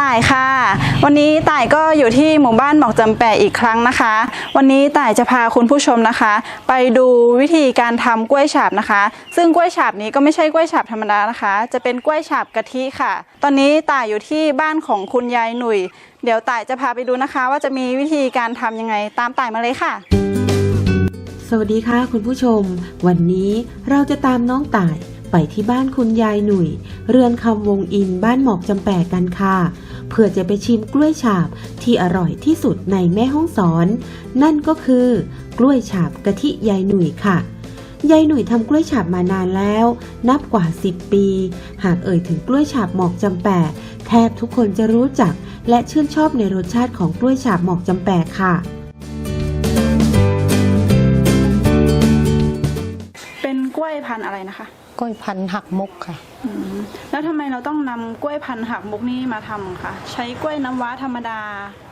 ต่ายค่ะ วันนี้ต่ายก็อยู่ที่หมู่บ้านหมอกจำแปะอีกครั้งนะคะ วันนี้ต่ายจะพาคุณผู้ชมนะคะ ไปดูวิธีการทำกล้วยฉาบนะคะ ซึ่งกล้วยฉาบนี้ก็ไม่ใช่กล้วยฉาบธรรมดานะคะ จะเป็นกล้วยฉาบกะทิค่ะ ตอนนี้ต่ายอยู่ที่บ้านของคุณยายหนุ่ย เดี๋ยวต่ายจะพาไปดูนะคะ ว่าจะมีวิธีการทำยังไงตามต่ายมาเลยค่ะ สวัสดีค่ะคุณผู้ชม วันนี้เราจะตามน้องต่าย ไปที่บ้านคุณยายหนุ่ย เรือนคำวงอินบ้านหมอกจำแปะกันค่ะ เพื่อจะไปชิมกล้วยฉาบที่อร่อยที่สุดในแม่ห้องสอน นั่นก็คือกล้วยฉาบกะทิยายหนุ่ยค่ะยายหนุ่ยทำกล้วยฉาบมานานแล้ว นับกว่า 10 ปี หากเอ่ยถึงกล้วยฉาบหมอกจำแปะแทบทุกคนจะรู้จัก และชื่นชอบในรสชาติของกล้วยฉาบหมอกจำแปะค่ะ เป็นกล้วยพันธุ์อะไรนะคะ กล้วยพันธุ์หักมุกค่ะ อืมแล้วทำไมเราต้องนำกล้วยพันธุ์หักมุกนี้มาทำคะใช้กล้วยน้ำว้าธรรมดา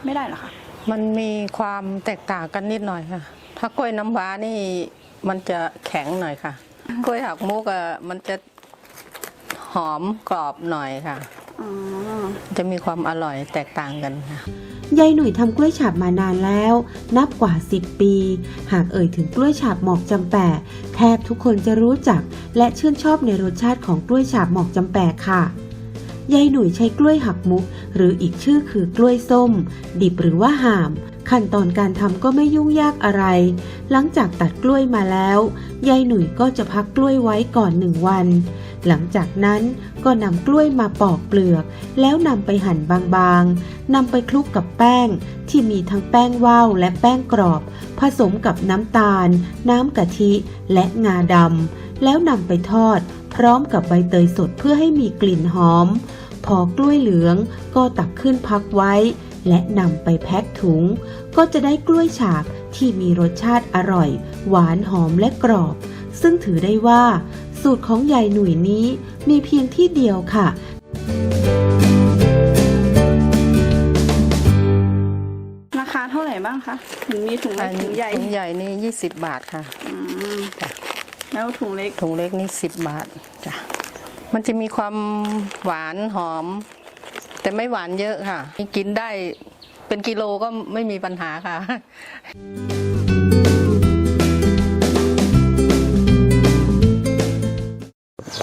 ไม่ได้เหรอคะมันมีความแตกต่างกันนิดหน่อยค่ะ ถ้ากล้วยน้ำว้านี่มันจะแข็งหน่อยค่ะ กล้วยหักมุกอะมันจะหอมกรอบหน่อยค่ะอ๋อ จะมีความอร่อยแตกต่างกันค่ะยายหนุ่ยทำกล้วยฉาบมานานแล้ว นับกว่า 10 ปี หากเอ่ยถึงกล้วยฉาบหมอกจำแปะแทบทุกคนจะรู้จัก และชื่นชอบในรสชาติของกล้วยฉาบหมอกจำแปะค่ะยายหนุ่ยใช้กล้วยหักมุก หรืออีกชื่อคือกล้วยส้ม ดิบหรือว่าห่าม ขั้นตอนการทำก็ไม่ยุ่งยากอะไร หลังจากตัดกล้วยมาแล้ว ยายหนุ่ยก็จะพักกล้วยไว้ก่อนหนึ่งวัน หลังจากนั้นก็นำกล้วยมาปอกเปลือก แล้วนำไปหั่นบางๆนำไปคลุกกับแป้ง ที่มีทั้งแป้งว่าวและแป้งกรอบ ผสมกับน้ำตาล น้ำกะทิและงาดำแล้วนำไปทอด พร้อมกับใบเตยสดเพื่อให้มีกลิ่นหอม พอกล้วยเหลืองก็ตักขึ้นพักไว้และนำไปแพ็ค ถุง ก็จะได้กล้วยฉาบที่มีรสชาติอร่อย หวานหอมและกรอบ ซึ่งถือได้ว่า สูตรของยายหนุ่ยนี้มีเพียงที่เดียวค่ะราคาเท่าไหร่บ้างคะถึงมีถุงเล็กถุงใหญ่ถุงใหญ่นี่ 20 บาทค่ะอืมจ้ะแล้วถุงเล็กถุงเล็กนี่ 10 บาทจ้ะมันจะมีความหวานหอม แต่ไม่หวานเยอะค่ะกินได้ เป็นกิโลก็ไม่มีปัญหาค่ะ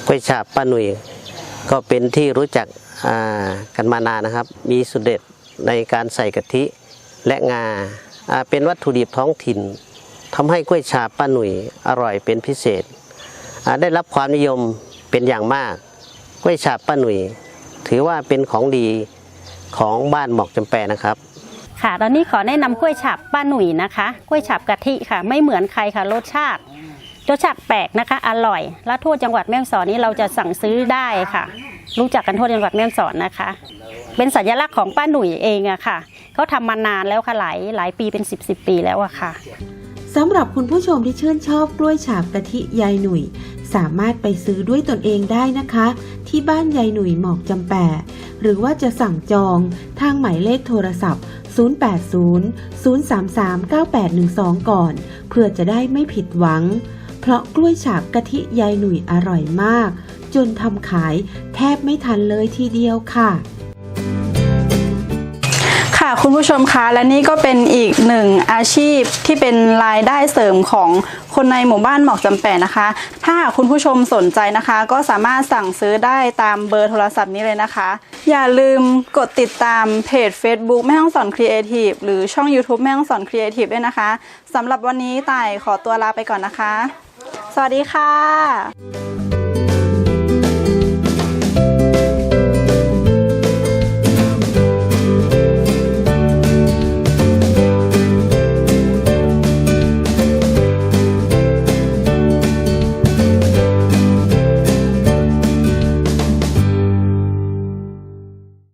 กล้วยฉาบป้าหนุ่ยก็เป็นที่รู้จักกันมานานนะครับ มีสุดเด็ดในการใส่กะทิและงาาเป็นวัตถุดิบท้องถิ่นทำให้กล้วยฉาบป้าหนุ่ยอร่อยเป็นพิเศษ ได้รับความนิยมเป็นอย่างมาก กล้วยฉาบป้าหนุ่ย ถือว่าเป็นของดี ของบ้านหมอกจำแปนะครับ ค่ะตอนนี้ขอแนะนำกล้วยฉาบป้าหนุ่ยนะคะกล้วยฉาบกะทิค่ะ ไม่เหมือนใครค่ะรสชาติรสชาติแปลกนะคะ อร่อย และทั่วจังหวัดแม่ฮ่องสอนนี้เราจะสั่งซื้อได้ค่ะ รู้จักกันทั่วจังหวัดแม่ฮ่องสอนนะคะ เป็นสัญลักษณ์ของป้าหนุ่ยเองอะค่ะเขาทำมานานแล้วค่ะหลายหลายปีเป็น 10บสปีแล้วอะค่ะสำหรับคุณผู้ชมที่ชื่นชอบกล้วยฉาบกะทิยายหนุ่ย สามารถไปซื้อด้วยตนเองได้นะคะ ที่บ้านยายหนุ่ยหมอกจำแปะหรือว่าจะสั่งจองทางหมายเลขโทรศัพท์ 080-033-9812 ก่อน เพื่อจะได้ไม่ผิดหวัง เพราะกล้วยฉาบกะทิยายหนุ่ยอร่อยมาก จนทำขายแทบไม่ทันเลยทีเดียวค่ะ คุณผู้ชมคะและนี่ก็เป็นอีกหนึ่งอาชีพที่เป็นรายได้เสริมของคนในหมู่บ้านหมอกจำแปะนะคะ ถ้าคุณผู้ชมสนใจนะคะ ก็สามารถสั่งซื้อได้ตามเบอร์โทรศัพท์นี้เลยนะคะ อย่าลืมกดติดตามเพจ Facebook แม่ห้องสอนครีเอทีฟหรือช่อง YouTube แม่ห้องสอนครีเอทีฟด้วยนะคะสำหรับวันนี้ต่ายขอตัวลาไปก่อนนะคะ สวัสดีค่ะ